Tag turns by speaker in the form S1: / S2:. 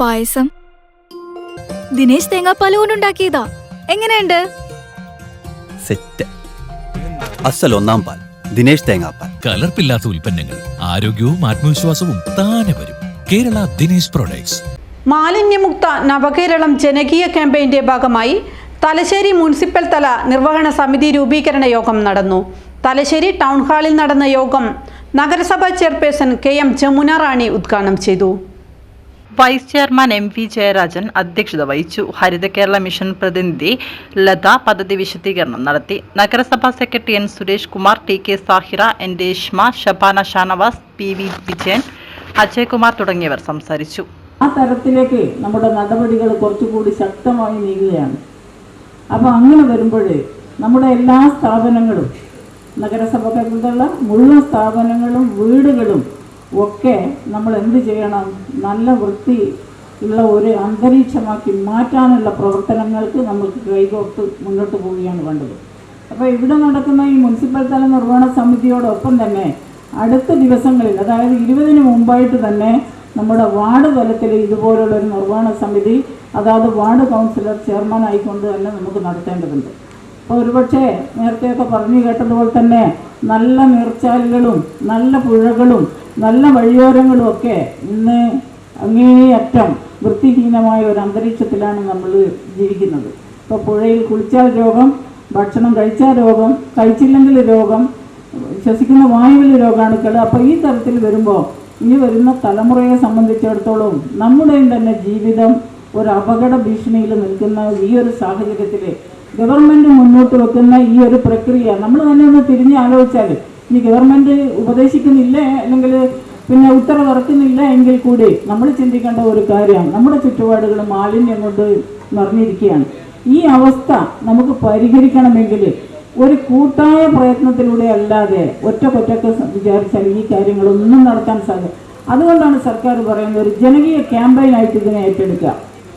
S1: പായസം. ദിനേശ് തേങ്ങാപ്പാൽ കൊണ്ടുണ്ടാക്കിയതാ എങ്ങനെയുണ്ട്?
S2: സെറ്റ്. അസൽ ഒന്നാം പാൽ ദിനേശ് തേങ്ങാപ്പാൽ.
S3: കലർപ്പില്ലാത്ത ഉൽപ്പന്നങ്ങൾ ആരോഗ്യവും ആത്മവിശ്വാസവും താനെ വരും. കേരള ദിനേശ് പ്രൊഡക്ട്സ്.
S4: മാലിന്യമുക്ത നവകേരളം ജനകീയ ക്യാമ്പയിന്റെ ഭാഗമായി തലശ്ശേരി മുനിസിപ്പൽ തല നിർവഹണ സമിതി രൂപീകരണ യോഗം നടന്നു. തലശ്ശേരി ടൗൺ ഹാളിൽ നടന്ന യോഗം നഗരസഭാ chairperson K M Jamuna Rani ഉദ്ഘാടനം ചെയ്തു.
S5: Vice chairman M V Jayarajan അധ്യക്ഷത വഹിച്ചു. ഹരിത കേരള മിഷൻ പ്രതിനിധി ലത പദ്ധതി വിശദീകരണം നടത്തി. നഗരസഭാ secretary N Suresh Kumar T K Sahira N Reshma Shabana Shanavas P V Vijayan Ajaykumar തുടങ്ങിയവർ സംസാരിച്ചു.
S6: ആ തരത്തിലേക്ക് നമ്മുടെ നടപടികൾ കുറച്ചുകൂടി ശക്തമായി നീങ്ങുകയാണ്. അപ്പോൾ അങ്ങനെ വരുമ്പോൾ നമ്മുടെ എല്ലാ സ്ഥാപനങ്ങളും നഗരസഭകളുള്ള മുഴുവൻ സ്ഥാപനങ്ങളും വീടുകളും ഒക്കെ നമ്മൾ എന്ത് ചെയ്യണം? നല്ല വൃത്തി ഉള്ള ഒരു അന്തരീക്ഷമാക്കി മാറ്റാനുള്ള പ്രവർത്തനങ്ങൾക്ക് നമുക്ക് കൈകോർത്ത് മുന്നോട്ട് പോവുകയാണ് വേണ്ടത്. അപ്പോൾ ഇവിടെ നടക്കുന്ന ഈ മുനിസിപ്പൽ തല നിർവഹണ സമിതിയോടൊപ്പം തന്നെ അടുത്ത ദിവസങ്ങളിൽ അതായത് ഇരുപതിന് മുമ്പായിട്ട് തന്നെ നമ്മുടെ വാർഡ് തലത്തിൽ ഇതുപോലുള്ള ഒരു നിർവഹണ സമിതി അതായത് വാർഡ് കൗൺസിലർ ചെയർമാൻ ആയിക്കൊണ്ട് തന്നെ നമുക്ക് നടത്തേണ്ടതുണ്ട്. അപ്പോൾ ഒരുപക്ഷെ നേരത്തെയൊക്കെ പറഞ്ഞു കേട്ടതുപോലെ തന്നെ നല്ല നീർച്ചാലുകളും നല്ല പുഴകളും നല്ല വഴിയോരങ്ങളും ഒക്കെ ഇന്ന് അങ്ങേയറ്റം വൃത്തിഹീനമായ ഒരു അന്തരീക്ഷത്തിലാണ് നമ്മൾ ജീവിക്കുന്നത്. ഇപ്പോൾ പുഴയിൽ കുളിച്ചാൽ രോഗം ഭക്ഷണം കഴിച്ചാൽ രോഗം കഴിച്ചില്ലെങ്കിൽ രോഗം ശ്വസിക്കുന്ന വായുവിൽ രോഗാണുക്കൾ. അപ്പോൾ ഈ തരത്തിൽ വരുമ്പോൾ ഇനി വരുന്ന തലമുറയെ സംബന്ധിച്ചിടത്തോളം നമ്മുടെയും തന്നെ ജീവിതം ഒരു അപകട ഭീഷണിയിൽ നിൽക്കുന്ന ഈ ഒരു സാഹചര്യത്തിൽ ഗവൺമെന്റ് മുന്നോട്ട് വെക്കുന്ന ഈ ഒരു പ്രക്രിയ നമ്മൾ തന്നെ ഒന്ന് തിരിഞ്ഞ് ആലോചിച്ചാൽ ഇനി ഗവൺമെന്റ് ഉപദേശിക്കുന്നില്ല അല്ലെങ്കിൽ പിന്നെ ഉത്തരവിറക്കുന്നില്ല എങ്കിൽ കൂടി നമ്മൾ ചിന്തിക്കേണ്ട ഒരു കാര്യമാണ് നമ്മുടെ ചുറ്റുപാടുകൾ മാലിന്യം കൊണ്ട് നിറഞ്ഞിരിക്കുകയാണ്. ഈ അവസ്ഥ നമുക്ക് പരിഹരിക്കണമെങ്കിൽ ഒരു കൂട്ടായ പ്രയത്നത്തിലൂടെ അല്ലാതെ ഒറ്റക്കൊറ്റക്ക് വിചാരിച്ചാൽ ഈ കാര്യങ്ങളൊന്നും നടത്താൻ സാധ്യത അതുകൊണ്ടാണ് സർക്കാർ പറയുന്നത് ഒരു ജനകീയ ക്യാമ്പയിനായിട്ട് ഇതിനെ ഏറ്റെടുക്കുക.